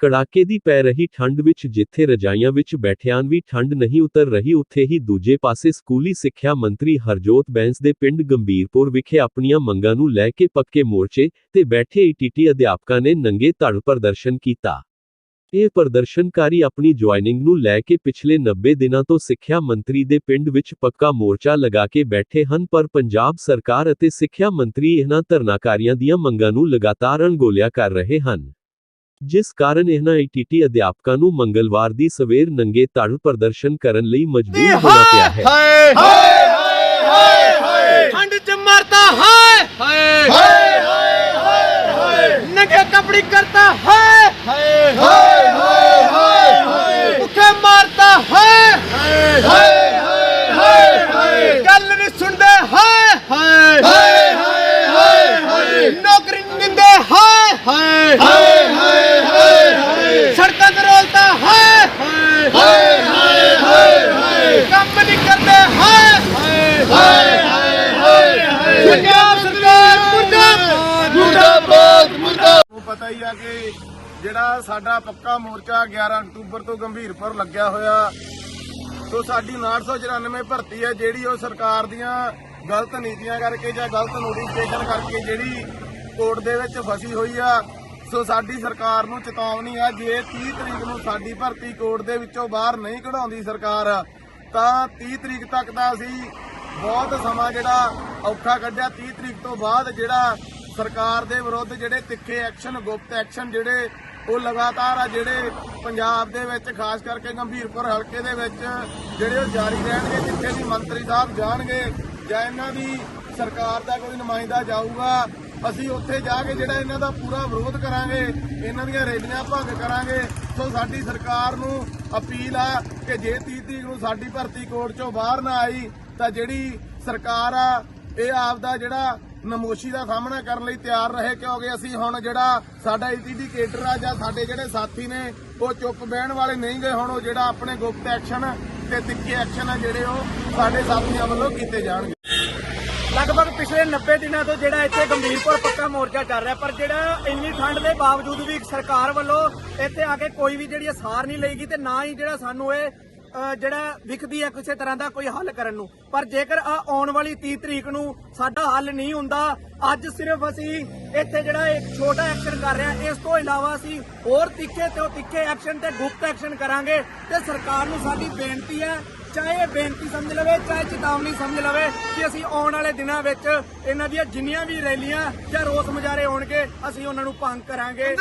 ਕੜਾਕੇ ਦੀ ਪੈ ਰਹੀ ਠੰਡ ਵਿੱਚ ਜਿੱਥੇ ਰਜਾਈਆਂ ਵਿੱਚ ਬੈਠਿਆਂ ਵੀ ਠੰਡ ਨਹੀਂ ਉਤਰ ਰਹੀ, ਉੱਥੇ ਹੀ ਦੂਜੇ ਪਾਸੇ ਸਕੂਲੀ ਸਿੱਖਿਆ ਮੰਤਰੀ ਹਰਜੋਤ ਬੈਂਸ ਦੇ ਪਿੰਡ ਗੰਭੀਰਪੁਰ ਵਿਖੇ ਆਪਣੀਆਂ ਮੰਗਾਂ ਨੂੰ ਲੈ ਕੇ ਪੱਕੇ ਮੋਰਚੇ ਤੇ ਬੈਠੇ ਈਟੀਟੀ ਅਧਿਆਪਕਾਂ ਨੇ ਨੰਗੇ ਧੜ ਪ੍ਰਦਰਸ਼ਨ ਕੀਤਾ। ਇਹ ਪ੍ਰਦਰਸ਼ਨਕਾਰੀ ਆਪਣੀ ਜੁਆਇਨਿੰਗ ਨੂੰ ਲੈ ਕੇ ਪਿਛਲੇ 90 ਦਿਨਾਂ ਤੋਂ ਸਿੱਖਿਆ ਮੰਤਰੀ ਦੇ ਪਿੰਡ ਵਿੱਚ ਪੱਕਾ ਮੋਰਚਾ ਲਗਾ ਕੇ ਬੈਠੇ ਹਨ ਪਰ ਪੰਜਾਬ ਸਰਕਾਰ ਅਤੇ ਸਿੱਖਿਆ ਮੰਤਰੀ ਇਹਨਾਂ ਧਰਨਾਕਾਰੀਆਂ ਦੀਆਂ ਮੰਗਾਂ ਨੂੰ ਲਗਾਤਾਰ ਅਣਗੌਲਿਆ ਕਰ ਰਹੇ ਹਨ। ਜਿਸ ਕਾਰਨ ਇਹਨਾਂ ਈਟੀਟੀ ਅਧਿਆਪਕਾਂ ਨੂੰ ਮੰਗਲਵਾਰ ਦੀ ਸਵੇਰ ਨੰਗੇ ਧੜ ਪ੍ਰਦਰਸ਼ਨ ਕਰਨ ਲਈ ਮਜਬੂਰ ਹੋਣਾ ਪਿਆ ਹੈ। ਹਾਏ ਹਾਏ ਹਾਏ ਹਾਏ। ਠੰਡ ਚ ਮਰਦਾ ਹਾਏ ਹਾਏ ਹਾਏ ਹਾਏ ਨੰਗੇ ਕਪੜੀ ਕਰਤਾ ਹਾਏ ਹਾਏ ਹਾਏ ਹਾਏ ਹਾਏ ਭੁੱਖੇ ਮਾਰਦਾ ਹਾਏ ਹਾਏ ਹਾਏ ਹਾਏ ਹਾਏ ਗੱਲ ਨਹੀਂ ਸੁਣਦੇ ਹਾਏ ਹਾਏ ਹਾਏ ਹਾਏ ਹਾਏ ਨੌਕਰੀ ਨਹੀਂ ਦਿੰਦੇ ਹਾਏ ਹਾਏ ਹਾਏ ਹਾਏ ਹਾਏ ਸੜਕਾਂ ਤੇ ਰੋਲਦਾ ਹਾਏ ਹਾਏ ਹਾਏ ਹਾਏ ਹਾਏ ਕੰਮ ਨਹੀਂ ਕਰਦੇ ਹਾਏ ਹਾਏ ਹਾਏ ਹਾਏ ਹਾਏ ਪੰਜਾਬ ਸਰਕਾਰ ਮੁਰਦਾਬਾਦ। ਮੁਰਦਾਬਾਦ ਮੁਰਦਾਬਾਦ। ਨੂੰ ਪਤਾ ਹੀ ਆ ਕਿ ਜਿਹੜਾ ਸਾਡਾ ਪੱਕਾ ਮੋਰਚਾ 11 ਅਕਤੂਬਰ ਤੋਂ ਗੰਭੀਰਪੁਰ ਲੱਗਿਆ ਹੋਇਆ, ਸੋ ਸਾਡੀ 994 ਭਰਤੀ ਹੈ, ਜਿਹੜੀ ਉਹ ਸਰਕਾਰ ਦੀਆਂ ਗਲਤ ਨੀਤੀਆਂ ਕਰਕੇ ਜਾਂ ਗਲਤ ਨੋਟੀਫਿਕੇਸ਼ਨ ਕਰਕੇ ਜਿਹੜੀ ਕੋਰਟ ਦੇ ਵਿੱਚ ਫਸੀ ਹੋਈ ਆ, ਸੋ ਸਾਡੀ ਸਰਕਾਰ ਨੂੰ ਚੇਤਾਵਨੀ ਆ, ਜੇ 30 ਤਰੀਕ ਨੂੰ ਸਾਡੀ ਭਰਤੀ ਕੋਰਟ ਦੇ ਵਿੱਚੋਂ ਬਾਹਰ ਨਹੀਂ ਕਢਾਉਂਦੀ ਸਰਕਾਰ, ਤਾਂ 30 ਤਰੀਕ ਤੱਕ ਦਾ ਅਸੀਂ ਬਹੁਤ ਸਮਾਂ ਜਿਹੜਾ ਔਖਾ ਕੱਢਿਆ। 30 ਤਰੀਕ ਤੋਂ ਬਾਅਦ ਜਿਹੜਾ ਸਰਕਾਰ ਦੇ ਵਿਰੁੱਧ ਜਿਹੜੇ ਤਿੱਖੇ ਐਕਸ਼ਨ, ਗੁਪਤ ਐਕਸ਼ਨ ਜਿਹੜੇ ਉਹ ਲਗਾਤਾਰ ਆ, ਜਿਹੜੇ ਪੰਜਾਬ ਦੇ ਵਿੱਚ ਖਾਸ ਕਰਕੇ ਗੰਭੀਰਪੁਰ ਹਲਕੇ ਦੇ ਵਿੱਚ ਜਿਹੜੇ ਉਹ ਜਾਰੀ ਰਹਿਣਗੇ, ਜਿੱਥੇ ਵੀ ਮੰਤਰੀ ਸਾਹਿਬ ਜਾਣਗੇ ਜਾਂ ਇਹਨਾਂ ਦੀ ਸਰਕਾਰ ਦਾ ਕੋਈ ਨੁਮਾਇੰਦਾ ਜਾਊਗਾ, ਅਸੀਂ ਉੱਥੇ ਜਾ ਕੇ ਜਿਹੜਾ ਇਹਨਾਂ ਦਾ ਪੂਰਾ ਵਿਰੋਧ ਕਰਾਂਗੇ, ਇਹਨਾਂ ਦੀਆਂ ਰੈਲੀਆਂ ਭੰਗ ਕਰਾਂਗੇ। ਸੋ ਸਾਡੀ ਸਰਕਾਰ ਨੂੰ ਅਪੀਲ ਆ ਕਿ ਜੇ 30 ਤਰੀਕ ਨੂੰ ਸਾਡੀ ਭਰਤੀ ਕੋਰਟ ਚੋਂ ਬਾਹਰ ਨਾ ਆਈ, ਤਾਂ ਜਿਹੜੀ ਸਰਕਾਰ ਆ ਇਹ ਆਪ ਦਾ ਜਿਹੜਾ ਨਮੋਸ਼ੀ ਦਾ ਸਾਹਮਣਾ ਕਰਨ ਲਈ ਤਿਆਰ ਰਹੇ, ਕਿਉਂਕਿ ਅਸੀਂ ਹੁਣ ਜਿਹੜਾ ਸਾਡਾ ਇੰਡੀਕੇਟਰ ਆ, ਜਾਂ ਸਾਡੇ ਜਿਹੜੇ ਸਾਥੀ ਨੇ, ਉਹ ਚੁੱਪ ਬਹਿਣ ਵਾਲੇ ਨਹੀਂ ਗਏ ਹੁਣ, ਉਹ ਜਿਹੜਾ ਆਪਣੇ ਗੁਪਤ ਐਕਸ਼ਨ ਤੇ ਤਿੱਖੇ ਐਕਸ਼ਨ ਆ ਜਿਹੜੇ ਉਹ ਸਾਡੇ ਸਾਥੀਆਂ ਵੱਲੋਂ ਕੀਤੇ ਜਾਣਗੇ। ਲਗਭਗ ਪਿਛਲੇ 90 ਦਿਨਾਂ ਤੋਂ ਜਿਹੜਾ ਇੱਥੇ ਗੰਭੀਰਪੁਰ ਪੱਕਾ ਮੋਰਚਾ ਚੱਲ ਰਿਹਾ, ਪਰ ਜਿਹੜਾ ਇੰਨੀ ਠੰਡ ਦੇ ਬਾਵਜੂਦ ਵੀ ਸਰਕਾਰ ਵੱਲੋਂ ਇੱਥੇ ਆ ਕੇ ਕੋਈ ਵੀ ਜਿਹੜੀ ਸਾਰ ਨਹੀਂ ਲਈਗੀ ਤੇ ਨਾ ਹੀ ਜਿਹੜਾ ਸਾਨੂੰ ਇਹ ਜਿਹੜਾ ਵਿਖਦੀ ਹੈ ਕਿਸੇ ਤਰ੍ਹਾਂ ਦਾ ਕੋਈ ਹੱਲ ਕਰਨ ਨੂੰ। ਪਰ ਜੇਕਰ ਆ ਆਉਣ ਵਾਲੀ 30 ਤਰੀਕ ਨੂੰ ਸਾਡਾ ਹੱਲ ਨਹੀਂ ਹੁੰਦਾ, ਅੱਜ ਸਿਰਫ ਅਸੀਂ ਇੱਥੇ ਜਿਹੜਾ ਇੱਕ ਛੋਟਾ ਐਕਸ਼ਨ ਕਰ ਰਹੇ ਹਾਂ, ਇਸ ਤੋਂ ਇਲਾਵਾ ਅਸੀਂ ਹੋਰ ਤਿੱਖੇ ਤੇ ਤਿੱਖੇ ਐਕਸ਼ਨ ਤੇ ਗੁਪਤ ਐਕਸ਼ਨ ਕਰਾਂਗੇ ਤੇ ਸਰਕਾਰ ਨੂੰ ਸਾਡੀ ਬੇਨਤੀ ਹੈ, ਚਾਹੇ ਇਹ ਬੇਨਤੀ ਸਮਝ ਲਵੇ, ਚਾਹੇ ਚੇਤਾਵਨੀ ਸਮਝ ਲਵੇ, ਕਿ ਅਸੀਂ ਆਉਣ ਵਾਲੇ ਦਿਨਾਂ ਵਿੱਚ ਇਹਨਾਂ ਦੀਆਂ ਜਿੰਨੀਆਂ ਵੀ ਰੈਲੀਆਂ ਜਾਂ ਰੋਸ ਮੁਜ਼ਾਹਰੇ ਹੋਣਗੇ, ਅਸੀਂ ਉਹਨਾਂ ਨੂੰ ਭੰਗ ਕਰਾਂਗੇ।